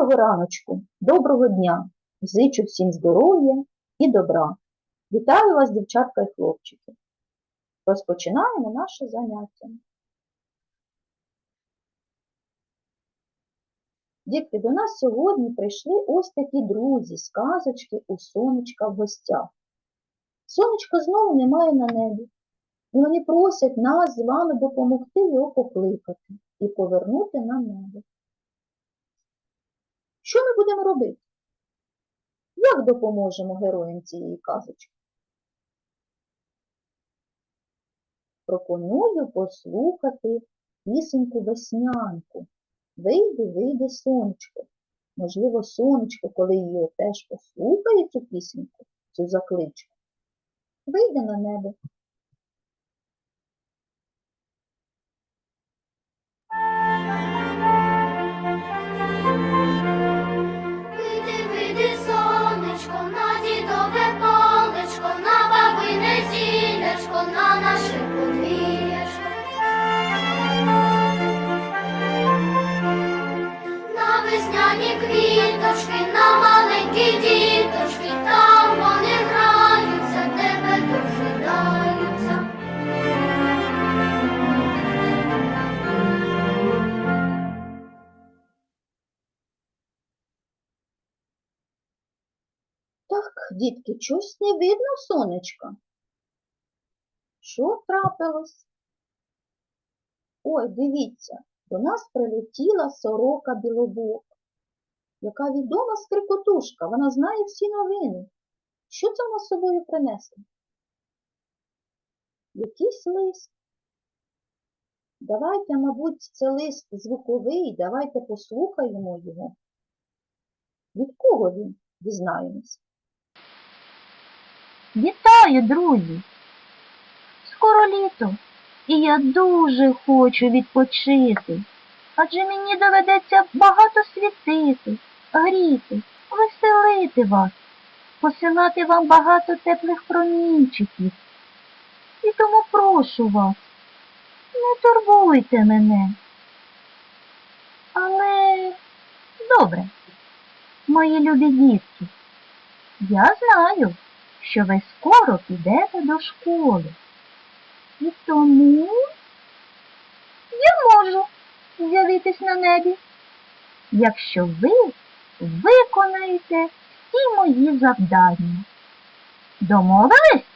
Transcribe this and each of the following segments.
Доброго раночку, доброго дня. Зичу всім здоров'я і добра. Вітаю вас, дівчатка і хлопчики. Розпочинаємо наше заняття. Дітки, до нас сьогодні прийшли ось такі друзі, сказочки у сонечка в гостях. Сонечка знову немає на небі. І вони просять нас з вами допомогти його покликати і повернути на небо. Що ми будемо робити? Як допоможемо героям цієї казочки? Пропоную послухати пісеньку веснянку. Вийде, вийде сонечко. Можливо, сонечко, коли її теж послухає цю пісеньку, цю закличку, вийде на небо. Діточки, там вони граються, тебе дожидаються. Так, дітки, чогось не видно сонечка. Що трапилось? Ой, дивіться, до нас прилетіла сорока білобок, яка відома скрикотушка, вона знає всі новини. Що це вона з собою принесла? Якийсь лист. Давайте, мабуть, це лист звуковий, давайте послухаємо його. Від кого він дізнаємось? Вітаю, друзі! Скоро літо, і я дуже хочу відпочити, адже мені доведеться багато світити, гріти, веселити вас, посилати вам багато теплих промінчиків. І тому прошу вас, не турбуйте мене. Але добре, мої любі дітки, я знаю що ви скоро підете до школи. І тому я можу з'явитись на небі, якщо ви виконаєте всі мої завдання. Домовились?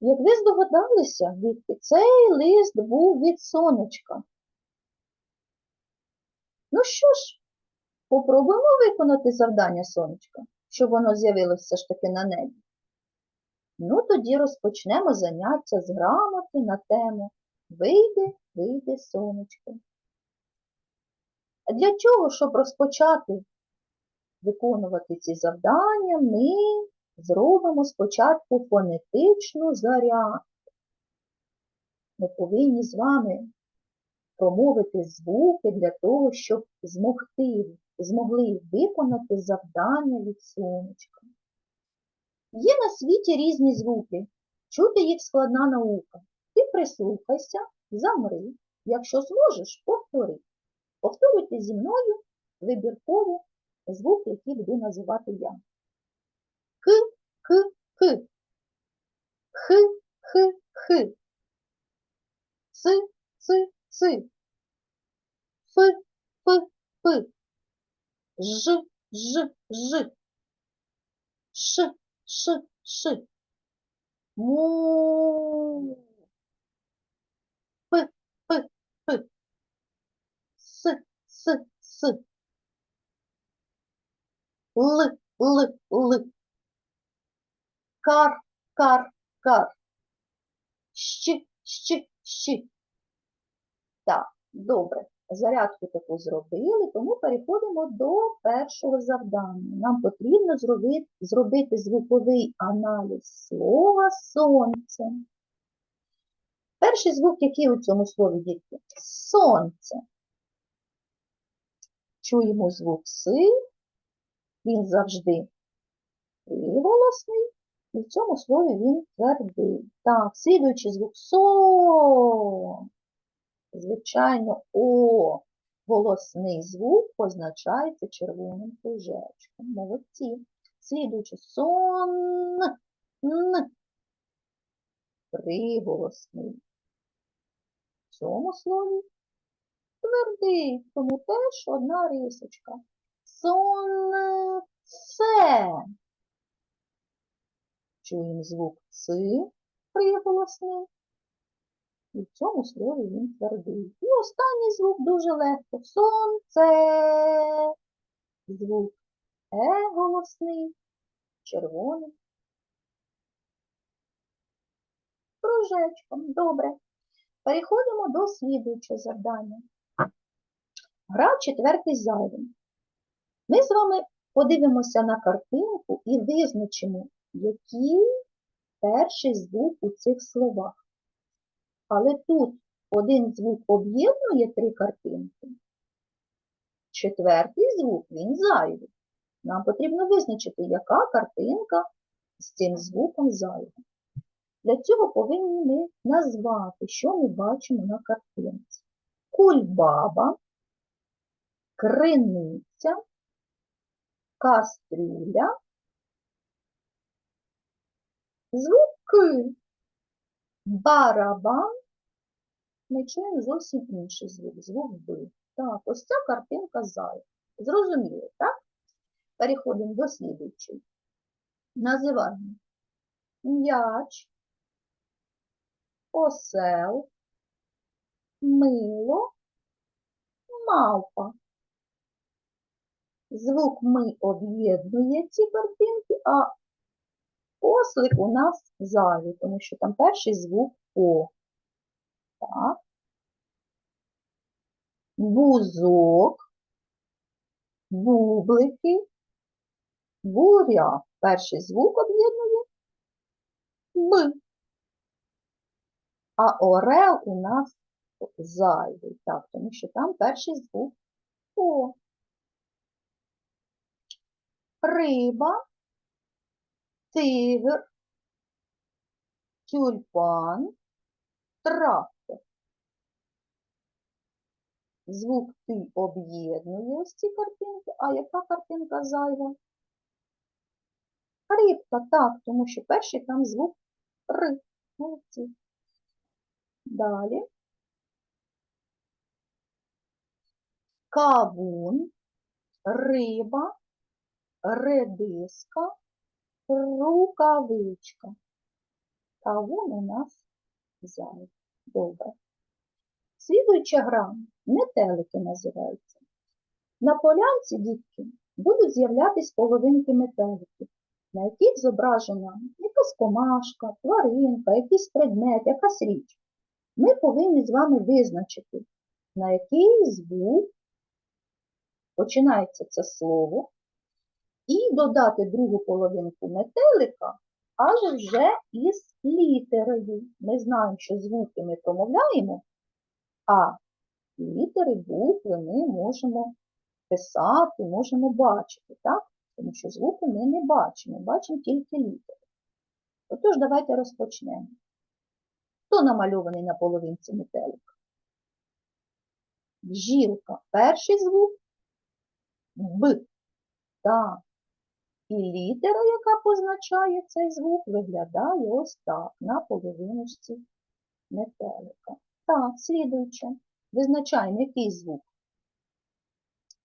Як ви здогадалися, цей лист був від сонечка. Ну що ж, попробуємо виконати завдання сонечка, щоб воно з'явилося все ж таки на небі. Ну, тоді розпочнемо заняття з грамоти на тему Вийде, вийде сонечко. Для чого, щоб розпочати виконувати ці завдання, ми зробимо спочатку фонетичну зарядку. Ми повинні з вами промовити звуки для того, щоб змогти, змогли виконати завдання від сонечка. Є на світі різні звуки, чути їх складна наука. Ти прислухайся, замри, якщо зможеш, повтори. Повторюйте зі мною вибірково звук, який буду називати я. К, К, К. Х, Х, Х. Ц, Ц, Ц. Ф, Ф, Ф. Ж, Ж, Ж. Ш, Ш, Ш. Му. П, П, П. С, С, С. Л, Л, Л. Кар, кар, кар. Щ, щ, щ. Так, добре. Зарядку таку зробили, тому переходимо до першого завдання. Нам потрібно зробити, зробити звуковий аналіз слова сонце. Перший звук, який у цьому слові дітки? Сонце. Чуємо звук С, він завжди приголосний, і в цьому слові він твердий. Так, слідуючий звук СО. Звичайно, О. Голосний звук позначається червоним кружечком. Молодці. Слідуючи сон. Н. Приголосний. В цьому слові твердий, тому теж одна рисочка. Сонце. Чуємо звук Ц приголосний. І в цьому слові він твердий. І останній звук дуже легко. Сонце. Звук Е голосний, червоним. Кружечком. Добре. Переходимо до слідуючого завдання. Гра четвертий зайвий. Ми з вами подивимося на картинку і визначимо, який перший звук у цих словах. Але тут один звук об'єднує три картинки. Четвертий звук він зайвий. Нам потрібно визначити, яка картинка з цим звуком зайва. Для цього повинні ми назвати, що ми бачимо на картинці. Кульбаба, криниця, кастрюля, звуки, барабан. Ми чуємо зовсім інший звук, звук Б. Так, ось ця картинка зайва. Зрозуміло, так? Переходимо до слідуючої. Називаємо м'яч, осел, мило, мавпа. Звук ми об'єднує ці картинки, а ослик у нас зайвий, тому що там перший звук О. Так. Бузок, бублики, буря. Перший звук об'єднує Б. А орел у нас зайвий, так, тому що там перший звук О. Риба, тигр, тюльпан, трактор. Звук ти об'єднує ось ці картинки, а яка картинка зайва? Рибка, так, тому що перший там звук Р. Молодці. Далі. Кавун, риба, редиска, рукавичка. Кавун у нас зайвий. Добре. Слідуюча гра метелики називається. На полянці, дітки, будуть з'являтись половинки метеликів, на яких зображена якась комашка, тваринка, якийсь предмет, якась річ. Ми повинні з вами визначити, на який звук починається це слово, і додати другу половинку метелика аж вже із літерою. Ми знаємо, що звуки ми промовляємо, а літери, букви ми можемо писати, можемо бачити, так? Тому що звуки ми не бачимо, бачимо тільки літери. Отож, давайте розпочнемо. Хто намальований на половинці метелика? Бжілка. Перший звук Б. Так. І літера, яка позначає цей звук, виглядає ось так, на половиночці метелика. Так, слідуюче. Визначаємо, який звук.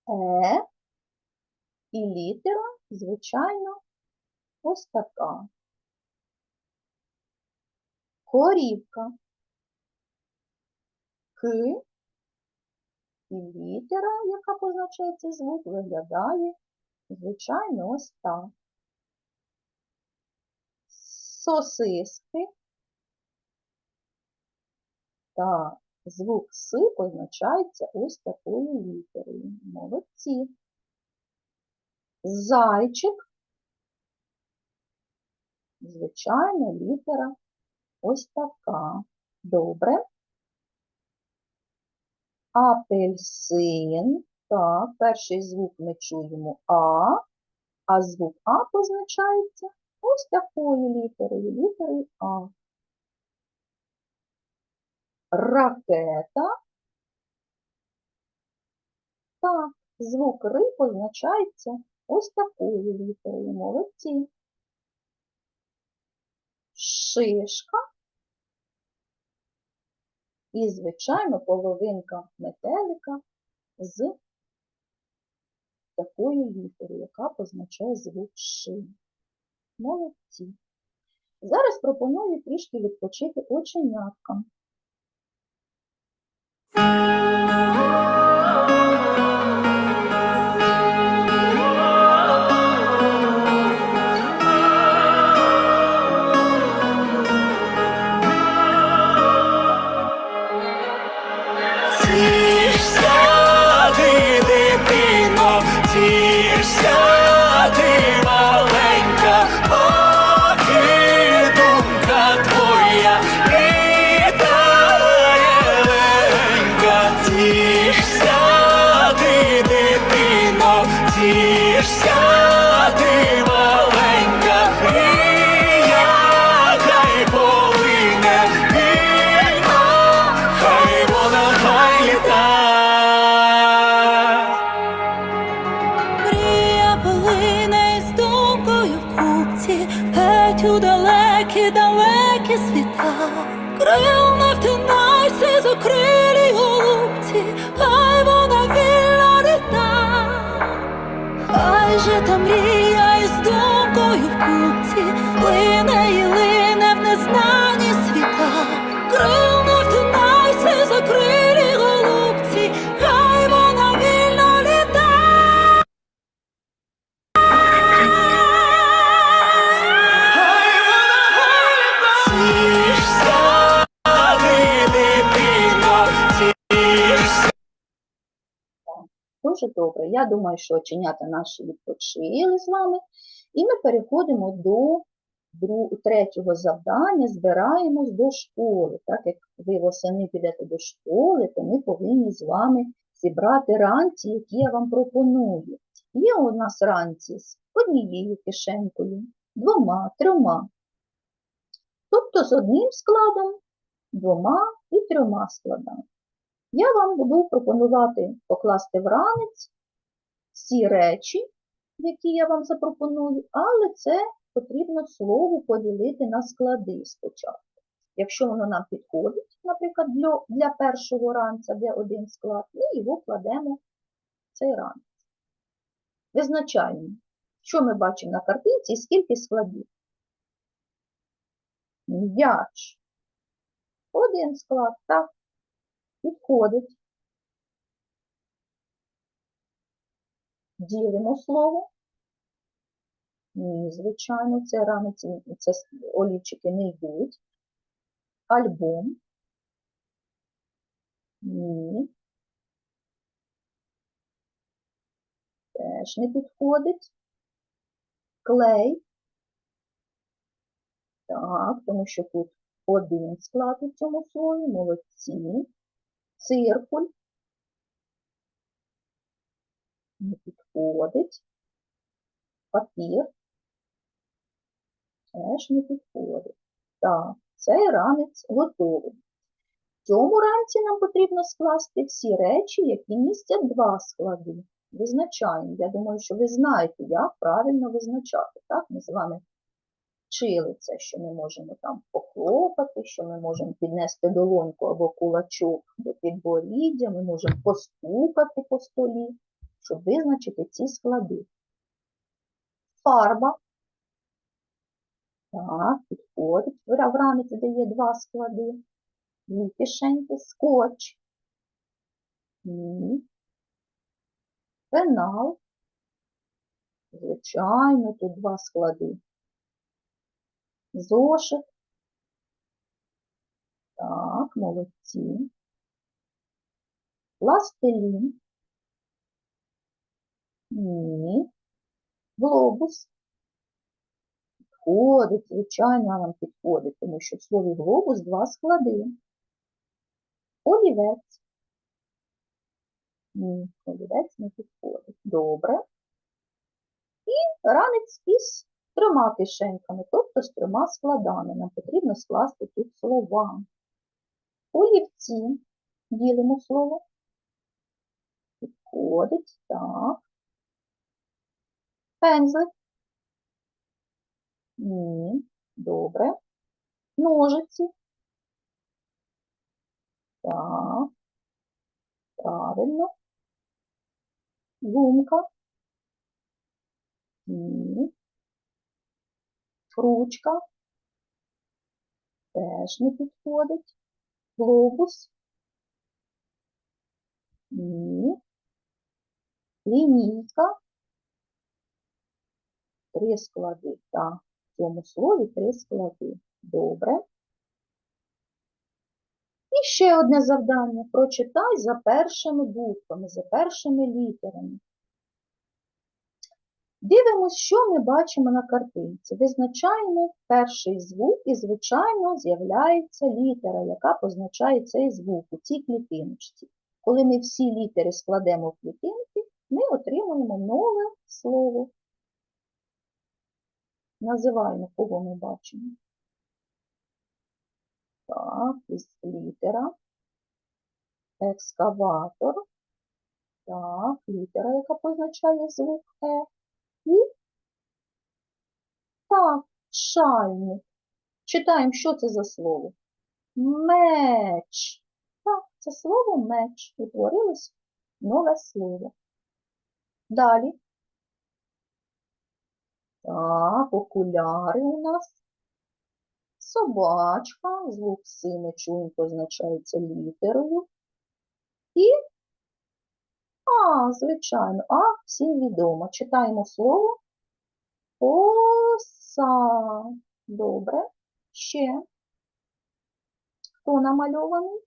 Е. І літера, звичайно, ось така. Корівка. К. І літера, яка позначає цей звук, виглядає, звичайно, ось так. Сосиски. Так, звук С позначається ось такою літерою. Молодці. Зайчик. Звичайно, літера ось така. Добре. Апельсин. Так, перший звук ми чуємо А, а звук А позначається ось такою літерою, літерою А. Ракета. Так, звук ри позначається ось такою літерою. Молодці. Шишка. І, звичайно, половинка метелика з такою літери, яка позначає звук ши. Молодці. Зараз пропоную трішки відпочити оченяткам. Лине і лине в незнані світа. Крил не втинайся, закрилі голубці, хай вона вільно літа. Ти, дитино, тішся. Дуже добре. Я думаю, що оченята наші відпочили з вами. І ми переходимо до третього завдання, збираємось до школи. Так як ви восени підете до школи, то ми повинні з вами зібрати ранці, які я вам пропоную. Є у нас ранці з однією кишенькою, двома, трьома. Тобто з одним складом, двома і трьома складами. Я вам буду пропонувати покласти в ранець всі речі, які я вам запропоную, але це потрібно слово поділити на склади спочатку. Якщо воно нам підходить, наприклад, для, для першого ранця, де один склад, ми його кладемо в цей ранець. Визначаємо, що ми бачимо на картинці скільки складів. М'яч. Один склад, так, підходить. Ділимо слово. Ні, звичайно, це ранець, це олівчики не йдуть. Альбом. Ні. Теж не підходить. Клей. Так, тому що тут один склад у цьому слові, молодці. Циркуль. Не підходить. Папір. Теж не підходить. Так, цей ранець готовий. В цьому ранці нам потрібно скласти всі речі, які містять два склади. Визначаємо. Я думаю, що ви знаєте, як правильно визначати. Так, ми з вами вчили це, що ми можемо там похлопати, що ми можемо піднести долоньку або кулачок до підборіддя, ми можемо постукати по столі, щоб визначити ці склади. Фарба. Так, підходить. В ранець дає два склади. Дві кишеньки, скотч. Пенал. Звичайно, тут два склади. Зошит. Так, молодці. Пластилін. Ні. Глобус. Підходить, звичайно, вам підходить, тому що в слові глобус два склади. Олівець. Ні, олівець не підходить. Добре. І ранець із трьома кишеньками, тобто з трьома складами. Нам потрібно скласти тут слова. Олівці. Ділимо слово. підходить. Так. Пензлик. Ні. Добре. Ножиці. Так. Правильно. Гумка. Ні. Ручка. Теж не підходить. Глобус. Ні. Лінійка. Три склади. Так, цьому слові три склади. Добре. І ще одне завдання. Прочитай за першими буквами, за першими літерами. Дивимось, що ми бачимо на картинці. Визначаємо перший звук і, звичайно, з'являється літера, яка позначає цей звук у цій клітиночці. Коли ми всі літери складемо в клітинки, ми отримуємо нове слово. Називаємо, кого ми бачимо. Так, із літера. Екскаватор. Так, літера, яка позначає звук Е. І так, шайник. Читаємо, що це за слово. Меч. Так, це слово меч. Утворилось нове слово. Далі. Так, окуляри у нас. Собачка, звук си ми позначається літерою. І а, звичайно, а всім відомо. Читаємо слово оса. Добре. Ще. Хто намальований?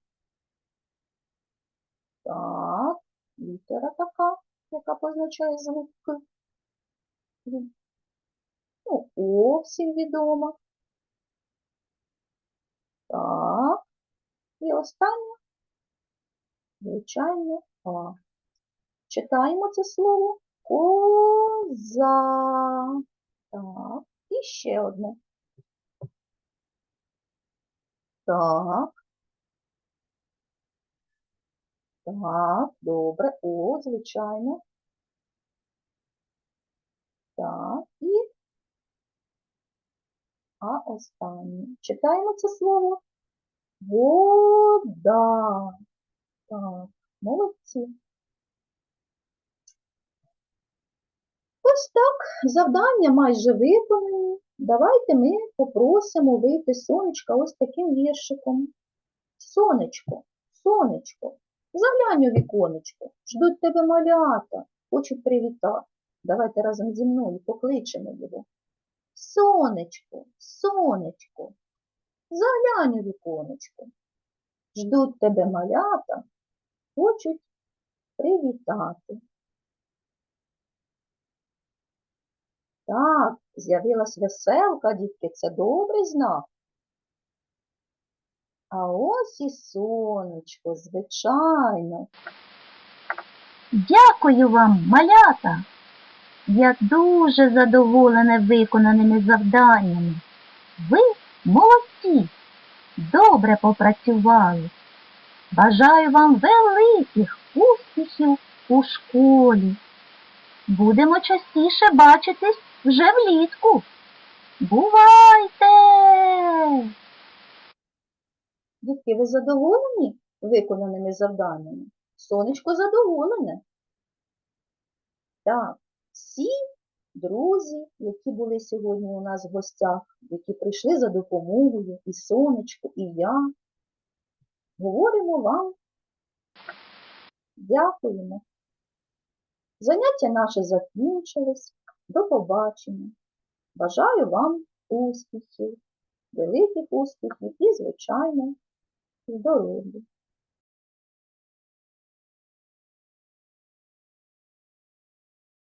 Так, літера така, яка позначає звук. Ну, О, всім відомо. Так. І останнє, звичайно, А. Читаємо це слово коза. Так, і ще одне. Так. Так, добре. О, звичайно. Так, і а останнє. Читаємо це слово вода. Так, молодці. Ось так, завдання майже виконані. Давайте ми попросимо вийти сонечка ось таким віршиком. Сонечко, сонечко, заглянь у віконечко, ждуть тебе малята, хочуть привітати. Давайте разом зі мною покличемо його. Сонечко, сонечко, заглянь у віконечко. Ждуть тебе малята, хочуть привітати. Так, з'явилась веселка, дітки, це добрий знак. А ось і сонечко, звичайно. Дякую вам, малята. Я дуже задоволена виконаними завданнями. Ви молодці, добре попрацювали. Бажаю вам великих успіхів у школі. Будемо частіше бачитись вже влітку. Бувайте! Дітки, ви задоволені виконаними завданнями? Сонечко задоволене. Так, всі друзі, які були сьогодні у нас в гостях, які прийшли за допомогою, і сонечко, і я, говоримо вам дякуємо. Заняття наше закінчилось. До побачення. Бажаю вам успіхів, великих успіхів і, звичайно, здоров'я.